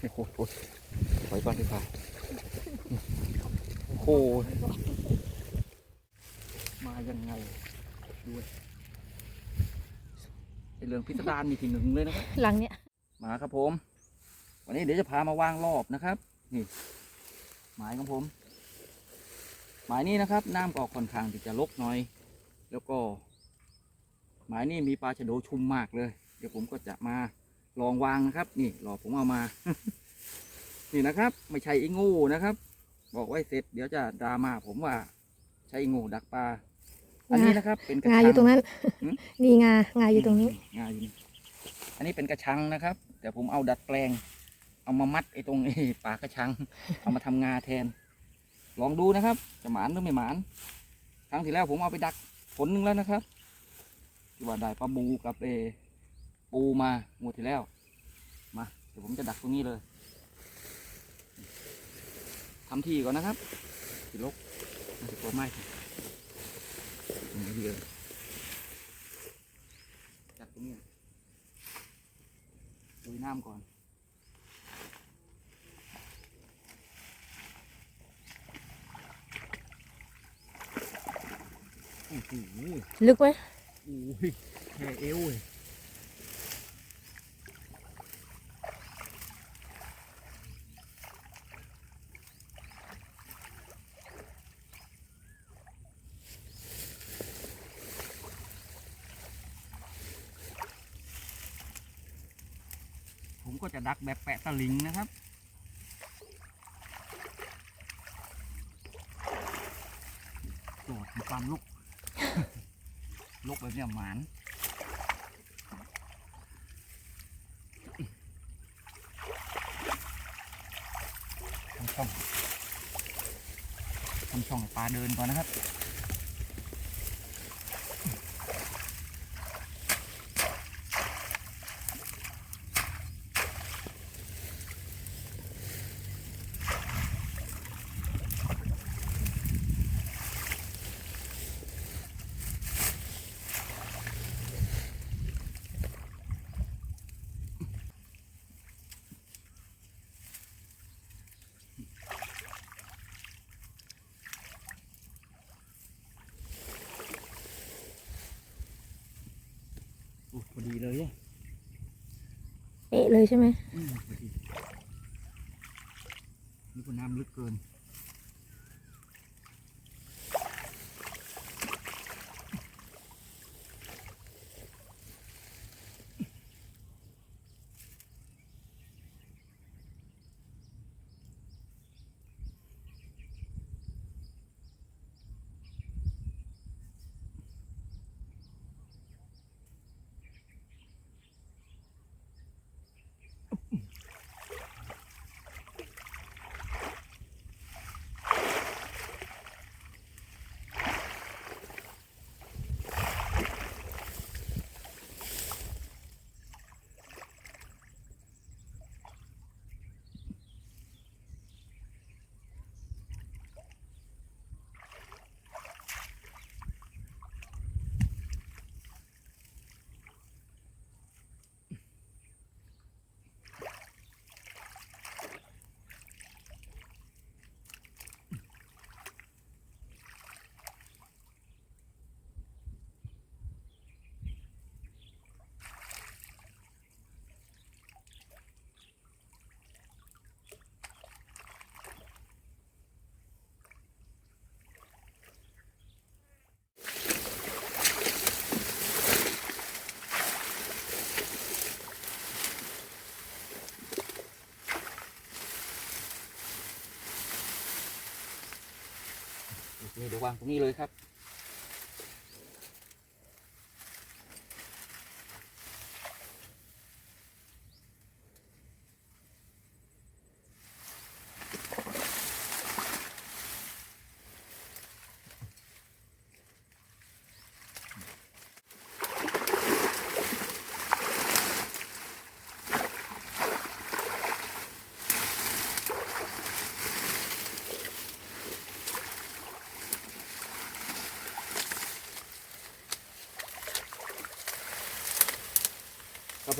โอ้โหโอ้ยถอยก่อนดีกว่าโอ้โหมายังไงด้วยไอเรื่องพิสดารมีทีหนึ่งเลยนะครับหลังเนี้ยมาครับผม วันนี้เดี๋ยวจะพามาวางรอบนะครับ นี่ หมายของผม หมายนี้นะครับน้ำก็ค่อนข้างที่จะลกหน่อย แล้วก็ หมายนี้มีปลาชะโดชุมมากเลย เดี๋ยวผมก็จะมา ลองวางนะครับ นี่รอผมเอามา นี่นะครับ ไม่ใช่อีงูนะครับ บอกไว้เสร็จเดี๋ยวจะดราม่าผมว่า ใช่อีงูดักปลาอันนี้นะครับ เป็นกระงาชัอยู่ตรงนั้นหืมนี่งางาอยู่ตรงนี้งาอยู่นี่อันนี้เป็นกระชังนะครับ แต่ผมเอาดัดแปลง เอามามัดไอ้ตรงไอ้ปากกระชัง เอามาทำงาแทน ลองดูนะครับ จะหมานหรือไม่หมานครั้งที่แล้วผมเอาไปดักผลหนึ่งแล้วนะครับที่ว่าได้ปลาบูกับเออ ปูมางวดที่แล้ว มา เดี๋ยวผมจะดักตรงนี้เลยทำที่ก่อนนะครับสิลกน่าจะกลัวไหมตรงนี้เลยดักตรงนี้ดูน้ำก่อนโอ้โหลึกไหมโอ้ยแค่เอวเลย ดักแบบแปะตะลิงนะครับโดดมีความลุก ลุกแบบเนี้ยหมานทำช่องทำช่องปลาเดินก่อนนะครับ ดีเลยเนี่ยเอ๊ะเลยใช่ไหมอืมพอดีนี่ก็น้ำลึกเกิน เดี๋ยววางตรงนี้เลยครับ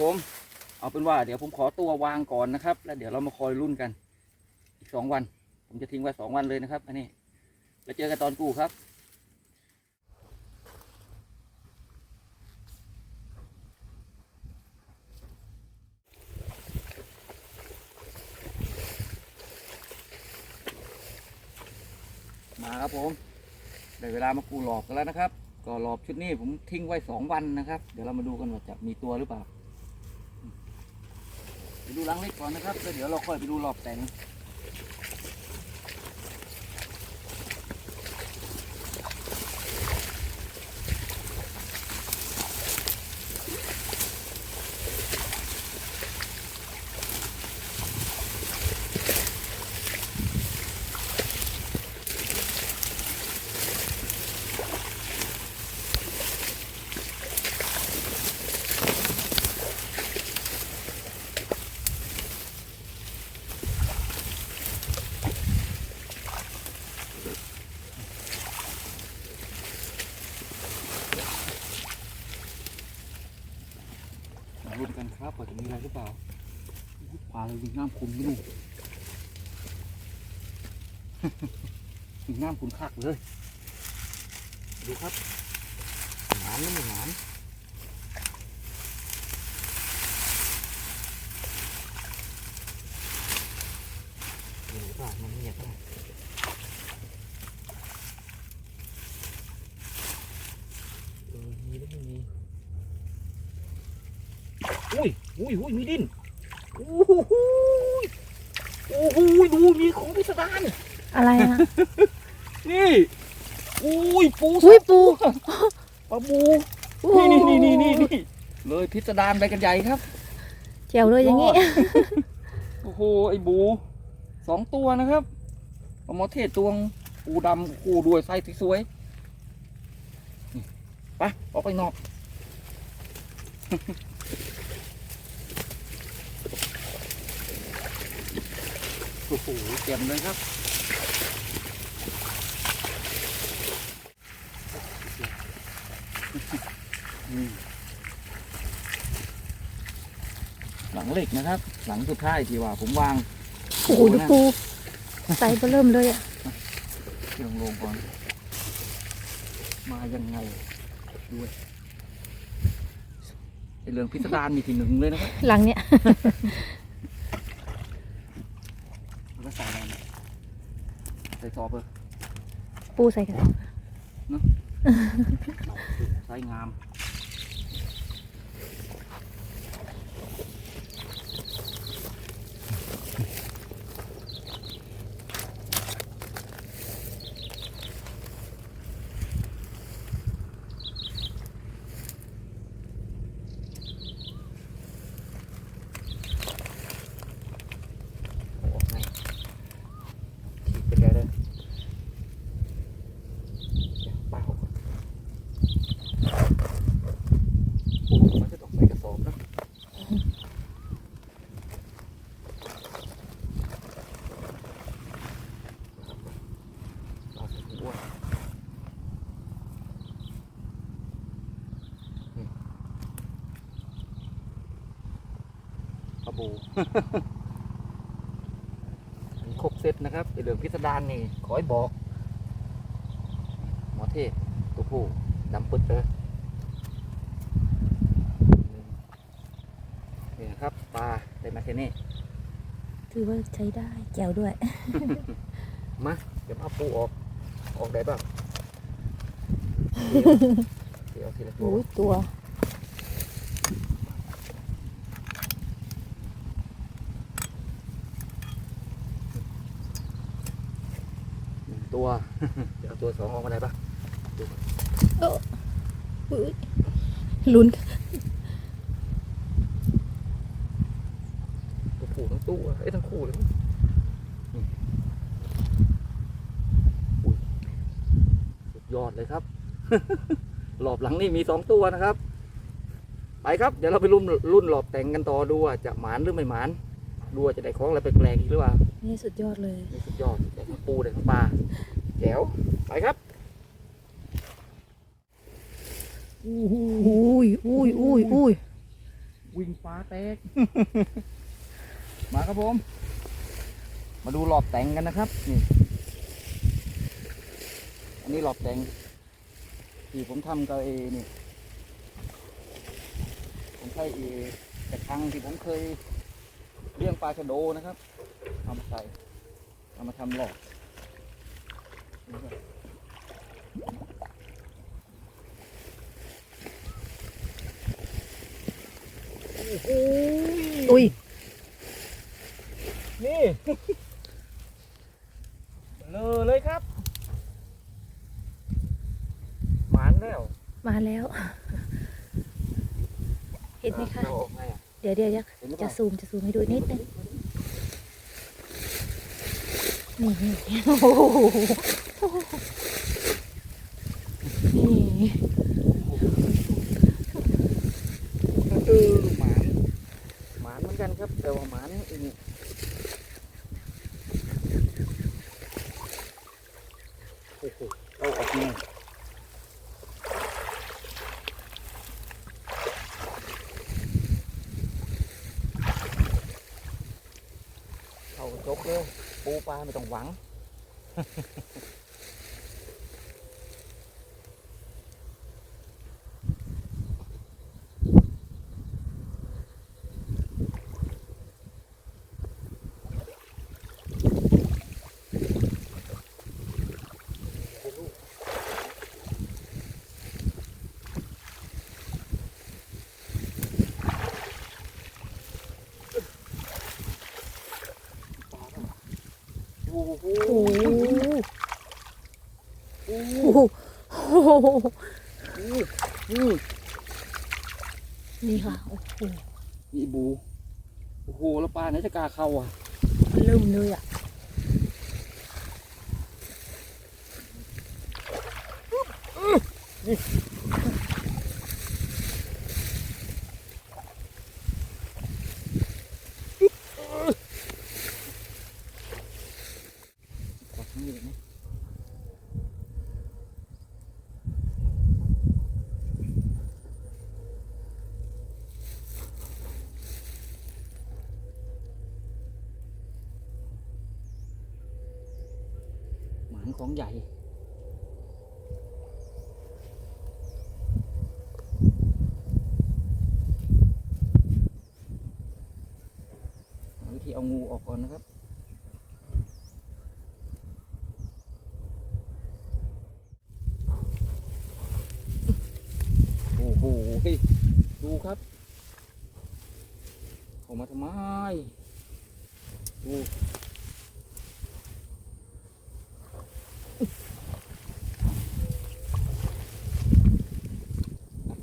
ผม เอาเป็นว่าเดี๋ยวผมขอตัววางก่อนนะครับ แล้วเดี๋ยวเรามาคอยรุ่นกัน อีกสองวัน ผมจะทิ้งไว้สองวันเลยนะครับ อันนี้แล้วเจอกันตอนกู้ครับมาครับผมได้เวลามากูหลอบกันแล้วนะครับ ก็หลอบชุดนี้ผมทิ้งไว้สองวันนะครับ เดี๋ยวเรามาดูกันว่าจะมีตัวหรือเปล่า ดูรังเล็กก่อนนะครับแล้วเดี๋ยวเราค่อยไปดูหลอบแต่ง มาลุ้นกันครับว่าจะ มีอะไรหรือเปล่าปลาเลยมีน้ำคุณนี่ลูกมีน้ำคุณคักเลย ดูครับหนานแล้วไม่หนานหรือเปล่ามันเงียบเปล่าเออมีหรือไม่มี อุ้ยอุ้ยอุ้ยมีดินโอ้โหโอ้โหดูมีของพิสดารอะไรอะนี่อุ้ยปูอุ้ยปูปลาบูโอ้โหนี่นี่นี่นี่นี่เลยพิสดารไปกันใหญ่ครับแจ๋วเลยอย่างงี้ยดโอ้โหไอ้บูสองตัวนะครับปลาหมอเทศตวงปูดำปูด้วยไส้สวยๆนี่ไปออกไปนอก โอ้โหเต็มเลยครับอืมหลังเหล็กนะครับ หลังสุดท้ายที่ว่าผมวางโอ้โหดูปูใส่เบอเริ่มเลยอะที่ลงลงก่อน มายังไงด้วยไอเรื่องพิสดารมีที่หนึ่งเลยนะครับหลังเนี้ย แล้วก็ใส่อะไรนะใส่ซอเบอร์ปูใส่กระสอบใส่งาม โอ้ไม่ขีดเป็นไงเลยเดี๋ยวป้าเขาก่อนโอ้มันจะต้องใส่กระสอบนะเอาใส่ถุงอ้วนนี่ปลาบู อันนี้ ครบเซตนะครับไอเรื่องพิสดารนี่ ขอให้บอก หมอเทศตัวผู้ดำปึ๊ดเลยนี่นะครับปลาได้มาแค่นี้ถือว่าใช้ได้แจ๋วด้วย มา เดี๋ยวเอาปูออก ออกได้บ้างเดี๋ยวเอาทีละตัวโอ้ยตัว หนึ่ง ตัว เดี๋ยวเอาตัวสองออกมาได้ปะอุ๊ยลุ้นตัวผู้ทั้งตัวเอ้ยทั้งคู่เลยนี่อุ้ยสุดยอดเลยครับ หลอบหลังนี่มีสองตัวนะครับ ไปครับ เดี๋ยวเราไปรุ่นรุ่นหลอบแต่งกันต่อดูว่าจะหมานหรือไม่หมานดูว่าจะได้ของอะไรแปลกๆอีกหรือเปล่า นี่สุดยอดเลย นี่สุดยอดได้ทั้งปูได้ทั้งปลาแจ๋วไปครับอุ้ยอุ้ยอุ้ยอุ้ยอวิ่งฟ้าแตก มาครับผม มาดูหลอบแต่งกันนะครับ นี่ อันนี้หลอบแต่ง ที่ผมทำกับเอนี่ ผมใช้เอกระชังที่ผมเคยเลี้ยงปลาชะโดนะครับ เอามาใส่เอามาทำหลอกนี่ครับอุ้ย นี่ เลยเลยครับ หมานแล้วมาแล้ว เห็นไหมคะเอาออกไงอะเดี๋ยวเดี๋ยวเดี๋ยวเห็นหรือเปจะล่าซูมจะซูมให้ดูนิดนึง นี่นี่โอ้โหนี่เออหมานหมานเหมือนกันครับ แต่ว่าหมานเองโอ้โหเอาออกไงเอาจบเลย ปูปลาไม่ต้องหวัง โอ้โหโอ้โหโอ้โหโอ้โหโอ้โหนี่นี่ค่ะ โอ้โหนี่บู โอ้โห แล้วปลาไหนจะกล้าเข้าอะเริ่มเลยอะกดทั้งนี้เลยนะหมานของใหญ่ วิธีเอางูออกก่อนนะครับโอ้โหดูครับออกมาทำไมดู นัก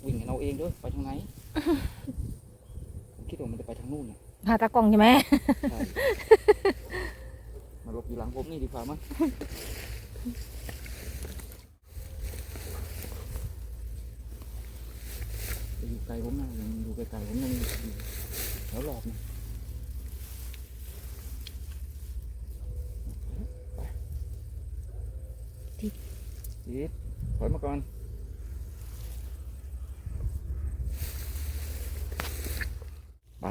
วิ่งให้เราเองด้วยไปทางไหน ผมคิดว่ามันจะไปทางนู่นน่ะหาตากล้องใช่ไหมใช่มาหลบอยู่หลังผมนี่ดีกว่ามั้งไปอยู่ไกลผมนะยังอยู่ไกลๆผมยังอยู่แถวหลอบนะไปทิ ศถอยมาก่อนไป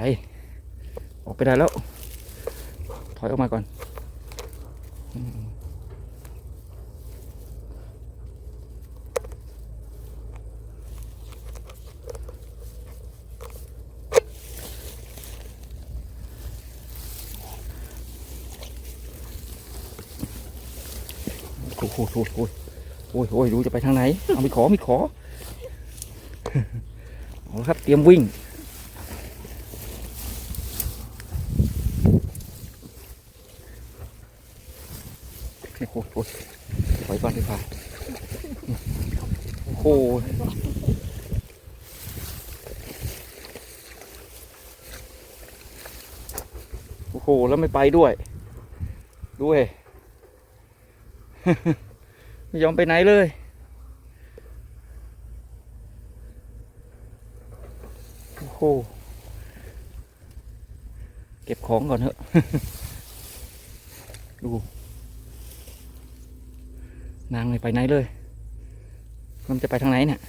ออกไปได้แล้ว ถอยออกมาก่อนโอ้โหโอ้โห โอ้ยโอ้ยดูจะไปทางไหน เอาไม่ขอไม่ขอเอาละครับเตรียมวิ่ง โอ้โหโอ้โหถอยก่อนดีกว่าโอ้โหโอ้โห แล้วไม่ไปด้วย ด้วย ไม่ยอมไปไหนเลย โอ้โห เก็บของก่อนเถอะ ดู นางไม่ไปไหนเลย มันจะไปทางไหนเนี่ย